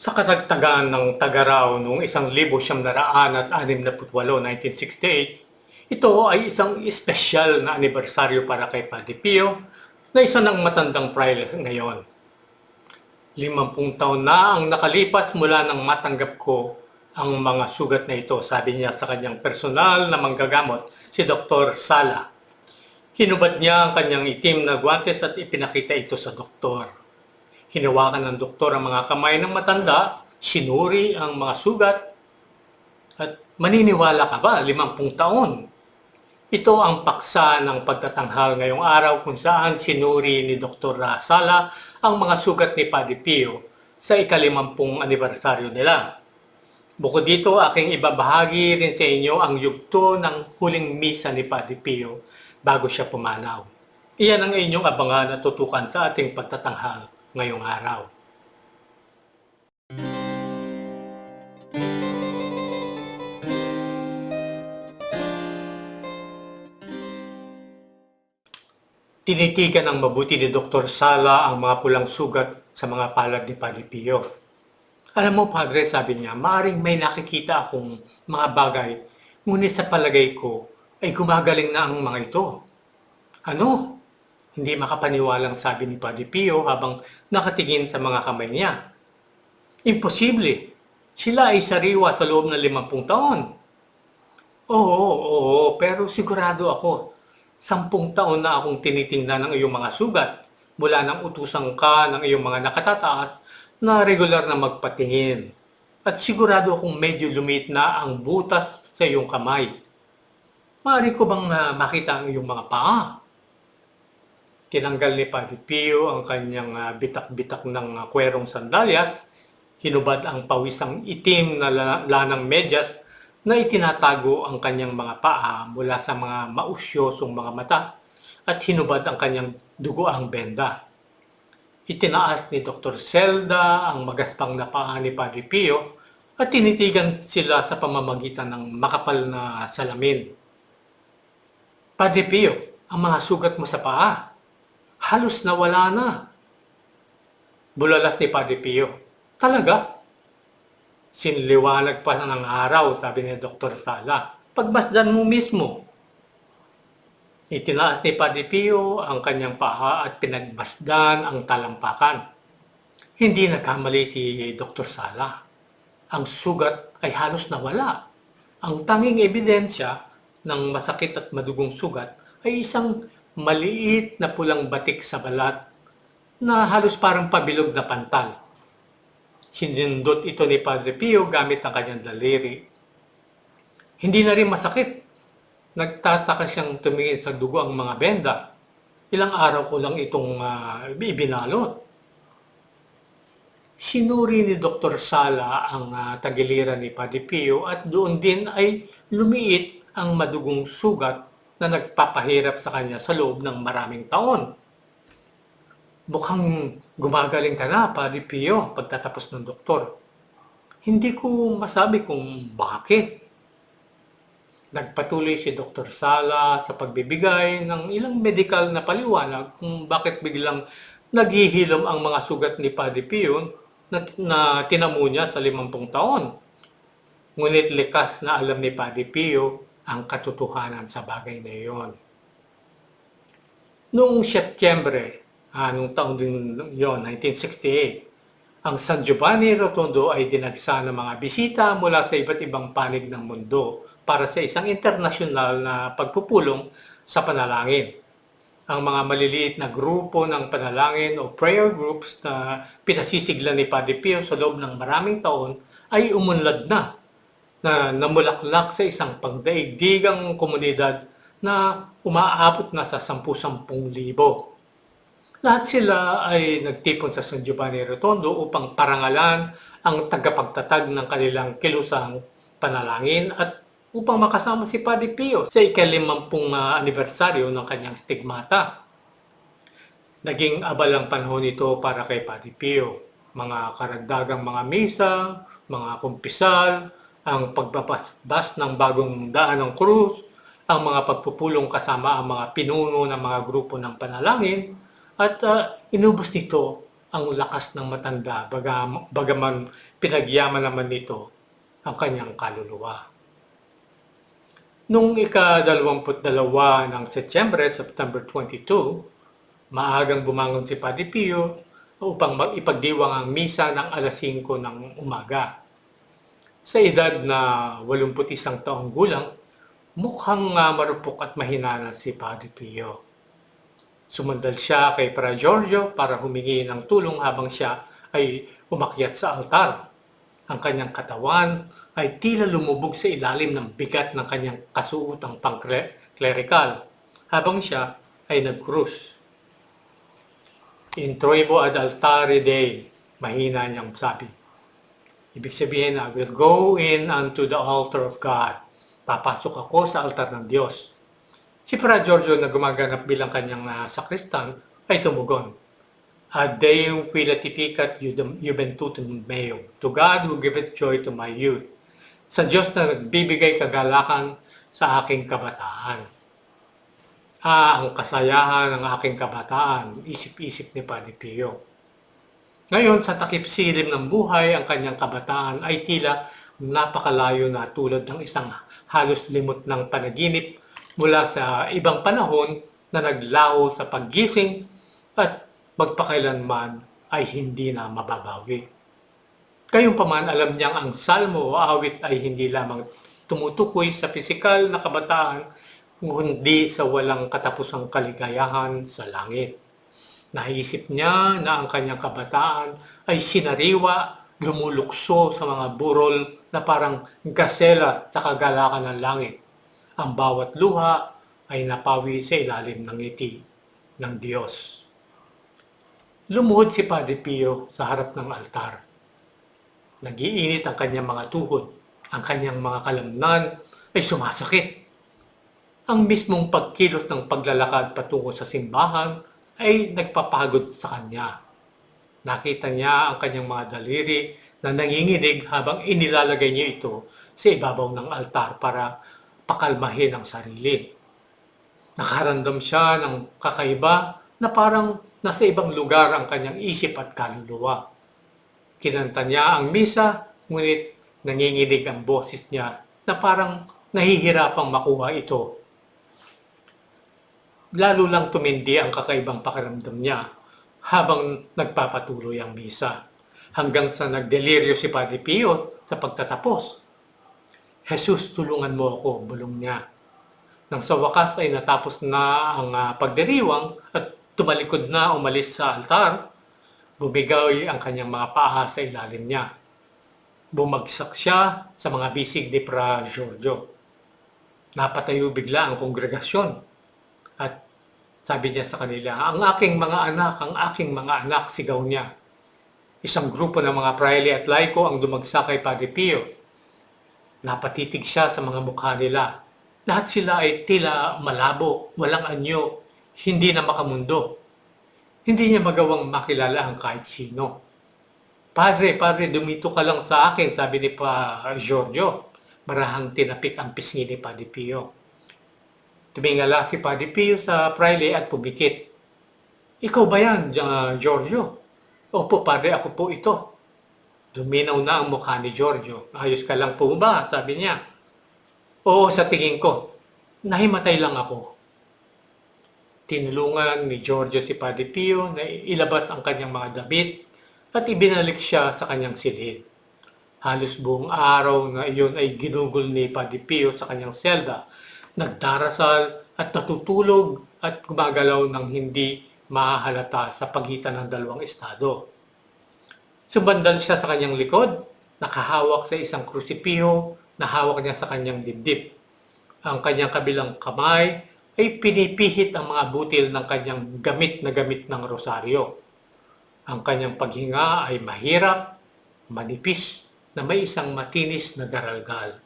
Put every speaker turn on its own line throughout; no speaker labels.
Sa katagtagan ng Tagaraw noong 1968, 1968, ito ay isang espesyal na anibersaryo para kay Padre Pio na isa ng matandang prayle ngayon. Limampung taon na ang nakalipas mula nang matanggap ko ang mga sugat na ito, sabi niya sa kanyang personal na manggagamot, si Dr. Sala. Hinubad niya ang kanyang itim na guwantes at ipinakita ito sa doktor. Hinawakan ng doktor ang mga kamay ng matanda, sinuri ang mga sugat, at maniniwala ka ba, limampung taon? Ito ang paksa ng pagtatanghal ngayong araw kung saan sinuri ni Dr. Sala ang mga sugat ni Padre Pio sa ikalimampung anibersaryo nila. Bukod dito, aking ibabahagi rin sa inyo ang yugto ng huling misa ni Padre Pio bago siya pumanaw. Iyan ang inyong abangan at tutukan sa ating pagtatanghal ngayong araw. Tinitigan ng mabuti ni Dr. Sala ang mga pulang sugat sa mga palad ni Padre Pio. Alam mo, Padre, sabi niya, maaring may nakikita akong mga bagay, ngunit sa palagay ko ay gumagaling na ang mga ito. Ano? Hindi makapaniwalang sabi ni Padre Pio habang nakatingin sa mga kamay niya. Imposible. Sila ay sariwa sa loob ng limampung taon. Oo, oo, pero sigurado ako, sampung taon na akong tinitingnan ng iyong mga sugat mula nang utusan ka ng iyong mga nakatataas na regular na magpatingin. At sigurado akong medyo lumit na ang butas sa iyong kamay. Maaari ko bang ah, makita ang iyong mga paa? Tinanggal ni Padre Pio ang kanyang ah, bitak-bitak ng ah, kwerong sandalyas, hinubad ang pawisang itim na la- lanang medyas na itinatago ang kanyang mga paa mula sa mga mausyosong mga mata at hinubad ang kanyang dugoang benda. Itinaas ni Dr. Zelda ang magaspang na paa ni Padre Pio at tinitigan sila sa pamamagitan ng makapal na salamin. Padre Pio, ang mga sugat mo sa paa, halos nawala na. Bulalas ni Padre Pio, talaga? Sinliwanag pa ng araw, sabi ni Dr. Sala. Pagmasdan mo mismo. Itinaas ni Padre Pio ang kanyang paa at pinagmasdan ang talampakan. Hindi nagkamali si Dr. Sala. Ang sugat ay halos nawala. Ang tanging ebidensya ng masakit at madugong sugat ay isang maliit na pulang batik sa balat na halos parang pabilog na pantal. Sinindot ito ni Padre Pio gamit ang kanyang daliri. Hindi na rin masakit. Nagtataka siyang tumingin sa dugo ang mga benda. Ilang araw ko lang itong ah, ibinalot. Sinuri ni Dr. Sala ang ah, tagiliran ni Padre Pio at doon din ay lumiit ang madugong sugat na nagpapahirap sa kanya sa loob ng maraming taon. Mukhang gumagaling ka na, Padre Pio, pagtatapos ng doktor. Hindi ko masabi kung bakit. Nagpatuloy si Dr. Sala sa pagbibigay ng ilang medical na paliwanag kung bakit biglang naghihilom ang mga sugat ni Padre Pio na, na tinamo niya sa limampung taon. Ngunit likas na alam ni Padre Pio ang katotohanan sa bagay na iyon. Noong Setyembre, anong taon din yon 1968, ang San Giovanni Rotondo ay dinagsa ng mga bisita mula sa iba't ibang panig ng mundo para sa isang internasyonal na pagpupulong sa panalangin. Ang mga maliliit na grupo ng panalangin o prayer groups na pinasisigla ni Padre Pio sa loob ng maraming taon ay umunlad na na namulaklak sa isang pagdaigdigang komunidad na umaabot na sa 10-10 libo. Lahat sila ay nagtipon sa San Giovanni Rotondo upang parangalan ang tagapagtatag ng kanilang kilusang panalangin at upang makasama si Padre Pio sa ikalimampung uh, anibersaryo ng kanyang stigmata. Naging abalang panahon ito para kay Padre Pio. Mga karagdagang mga misa, mga kumpisal, ang pagbabas ng bagong daan ng krus, ang mga pagpupulong kasama ang mga pinuno ng mga grupo ng panalangin, at uh, inubos nito ang lakas ng matanda bagam, bagaman pinagyaman naman nito ang kanyang kaluluwa. Noong ika-22 ng Setyembre, September 22, maagang bumangon si Padre Pio upang ipagdiwang ang misa ng alas 5 ng umaga. Sa edad na 81 taong gulang, mukhang uh, marupok at mahinana si Padre Pio. Sumandal siya kay Pra Giorgio para humingi ng tulong habang siya ay umakyat sa altar. Ang kanyang katawan ay tila lumubog sa ilalim ng bigat ng kanyang kasuotang pangklerikal habang siya ay nagkrus. Introibo ad altare Dei, mahina niyang sabi. Ibig sabihin, I will go in unto the altar of God. Papasok ako sa altar ng Diyos. Si Fra Giorgio na gumaganap bilang kanyang uh, sakristan ay tumugon. Ad Deum qui latificat juventutem meum, to God who giveth joy to my youth. Sa Diyos na nagbibigay kagalakan sa aking kabataan. Ah, ang kasayahan ng aking kabataan, isip-isip ni Padre Pio. Ngayon, sa takip silim ng buhay, ang kanyang kabataan ay tila napakalayo na tulad ng isang halos limot ng panaginip mula sa ibang panahon na naglaho sa paggising at magpakailanman ay hindi na mababawi. Kayong paman alam niyang ang salmo o awit ay hindi lamang tumutukoy sa pisikal na kabataan, kundi sa walang katapusang kaligayahan sa langit. Naisip niya na ang kanyang kabataan ay sinariwa, lumulukso sa mga burol na parang gasela sa kagalakan ng langit. Ang bawat luha ay napawi sa ilalim ng ngiti ng Diyos. Lumuhod si Padre Pio sa harap ng altar. Nagiinit ang kanyang mga tuhod. Ang kanyang mga kalamnan ay sumasakit. Ang mismong pagkilos ng paglalakad patungo sa simbahan ay nagpapagod sa kanya. Nakita niya ang kanyang mga daliri na nanginginig habang inilalagay niya ito sa ibabaw ng altar para pakalmahin ang sarili. Nakaramdam siya ng kakaiba na parang nasa ibang lugar ang kanyang isip at kaluluwa. Kinanta niya ang misa, ngunit nanginginig ang boses niya na parang nahihirapang makuha ito. Lalo lang tumindi ang kakaibang pakiramdam niya habang nagpapatuloy ang misa hanggang sa nagdeliryo si Padre Pio sa pagtatapos. Jesus, tulungan mo ako, bulong niya. Nang sa wakas ay natapos na ang uh, pagdiriwang at tumalikod na umalis sa altar, bumigaw ang kanyang mga paa sa ilalim niya. Bumagsak siya sa mga bisig ni Pra Giorgio. Napatayo bigla ang kongregasyon at sabi niya sa kanila, ang aking mga anak, ang aking mga anak, sigaw niya. Isang grupo ng mga praile at laiko ang dumagsa kay Padre Pio. Napatitig siya sa mga mukha nila. Lahat sila ay tila malabo, walang anyo, hindi na makamundo. Hindi niya magawang makilala ang kahit sino. Padre, padre, dumito ka lang sa akin, sabi ni pa Giorgio. Marahang tinapik ang pisngi ni Padre Pio. Tumingala si Padre Pio sa praile at pumikit. Ikaw ba yan, uh, Giorgio? Opo, padre, ako po ito. Duminaw na ang mukha ni Giorgio. Ayos ka lang po ba? Sabi niya. Oo, sa tingin ko. Nahimatay lang ako tinulungan ni Giorgio si Padre Pio na ilabas ang kanyang mga damit at ibinalik siya sa kanyang silid. Halos buong araw na iyon ay ginugol ni Padre Pio sa kanyang selda, nagdarasal at natutulog at gumagalaw ng hindi mahahalata sa pagitan ng dalawang estado. Sumandal siya sa kanyang likod, nakahawak sa isang krusipiho na hawak niya sa kanyang dibdib. Ang kanyang kabilang kamay ay pinipihit ang mga butil ng kanyang gamit na gamit ng rosaryo. Ang kanyang paghinga ay mahirap, manipis, na may isang matinis na daralgal.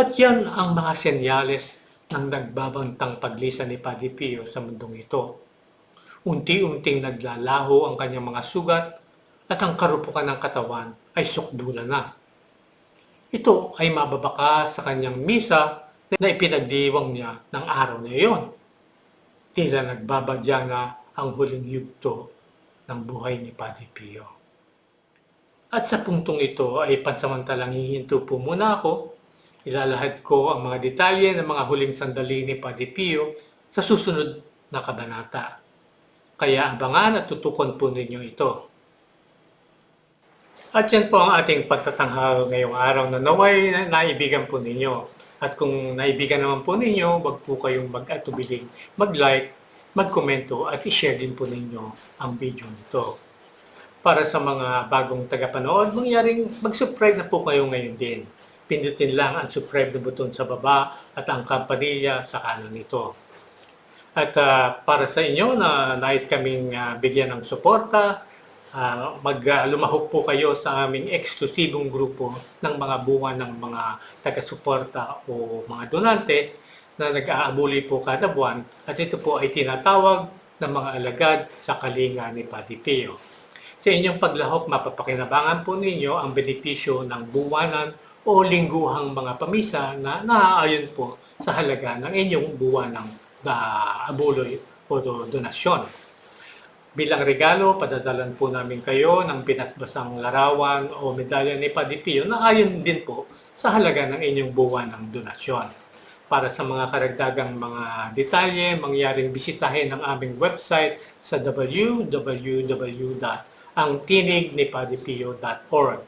At yan ang mga senyales ng nagbabantang paglisan ni Padre Pio sa mundong ito. Unti-unting naglalaho ang kanyang mga sugat at ang karupukan ng katawan ay sukdula na. Ito ay mababaka sa kanyang misa na ipinagdiwang niya ng araw na iyon. Tila nagbabadya na ang huling yugto ng buhay ni Padre Pio. At sa puntong ito ay pansamantalang hihinto po muna ako. Ilalahad ko ang mga detalye ng mga huling sandali ni Padre Pio sa susunod na kabanata. Kaya abangan at tutukan po ninyo ito. At yan po ang ating pagtatanghal ngayong araw na naway na naibigan po ninyo. At kung naibigan naman po ninyo, wag po kayong mag-atubiling mag-like, mag-komento at i-share din po ninyo ang video nito. Para sa mga bagong tagapanood, mangyaring mag-subscribe na po kayo ngayon din. Pindutin lang ang subscribe na button sa baba at ang kampanilya sa kanan nito. At ah, para sa inyo na nais kaming ah, bigyan ng suporta, ah, mag lumahok po kayo sa aming eksklusibong grupo ng mga bunga ng mga taga-suporta o mga donante na nag-aabuli po kada buwan at ito po ay tinatawag ng mga alagad sa kalinga ni Padre Pio. Sa inyong paglahok, mapapakinabangan po ninyo ang benepisyo ng buwanan o lingguhang mga pamisa na naaayon po sa halaga ng inyong buwanang uh, abuloy o do- donasyon. Bilang regalo, padadalan po namin kayo ng pinasbasang larawan o medalya ni Padre Pio na ayon din po sa halaga ng inyong buwan ng donasyon. Para sa mga karagdagang mga detalye, mangyaring bisitahin ang aming website sa www.angtinignipadipio.org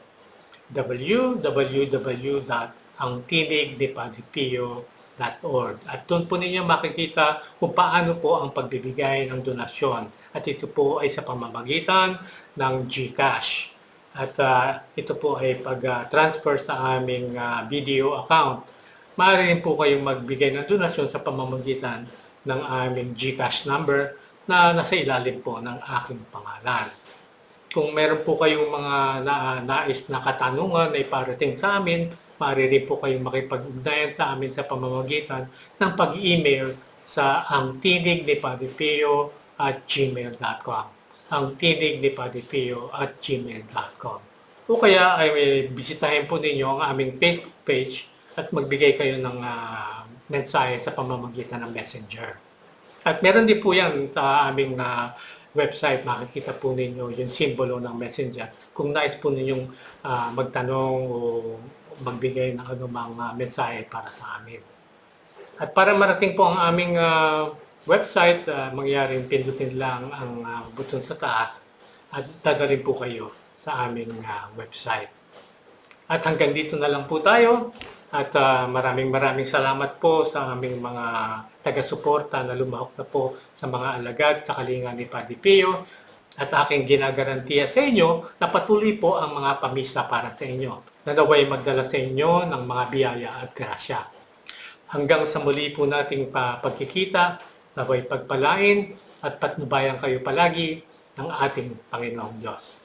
www.angtinignipadipio.org At doon po ninyo makikita kung paano po ang pagbibigay ng donasyon. At ito po ay sa pamamagitan ng GCash. At ah, ito po ay pag-transfer sa aming ah, video account. Maaari rin po kayong magbigay ng donasyon sa pamamagitan ng aming GCash number na nasa ilalim po ng aking pangalan. Kung meron po kayong mga na, nais na katanungan na iparating sa amin, maaari rin po kayong makipag-ugnayan sa amin sa pamamagitan ng pag-email sa ang tinig ni Padre Pio at gmail.com ang tinig ni Padre Pio at gmail.com o kaya ay bisitahin po ninyo ang aming Facebook page at magbigay kayo ng ah, mensahe sa pamamagitan ng messenger. At meron din po yan sa aming ah, website, makikita po ninyo yung simbolo ng messenger. Kung nais po ninyong ah, magtanong o magbigay ng anumang ah, mensahe para sa amin. At para marating po ang aming ah, website, ah, mangyaring pindutin lang ang ah, button sa taas at dadalhin po kayo sa aming ah, website. At hanggang dito na lang po tayo. At ah, maraming maraming salamat po sa aming mga taga-suporta na lumahok na po sa mga alagad sa kalinga ni Padre Pio. At aking ginagarantiya sa inyo na patuloy po ang mga pamisa para sa inyo. Na naway magdala sa inyo ng mga biyaya at grasya. Hanggang sa muli po nating pa pagkikita, naway pagpalain at patnubayan kayo palagi ng ating Panginoong Diyos.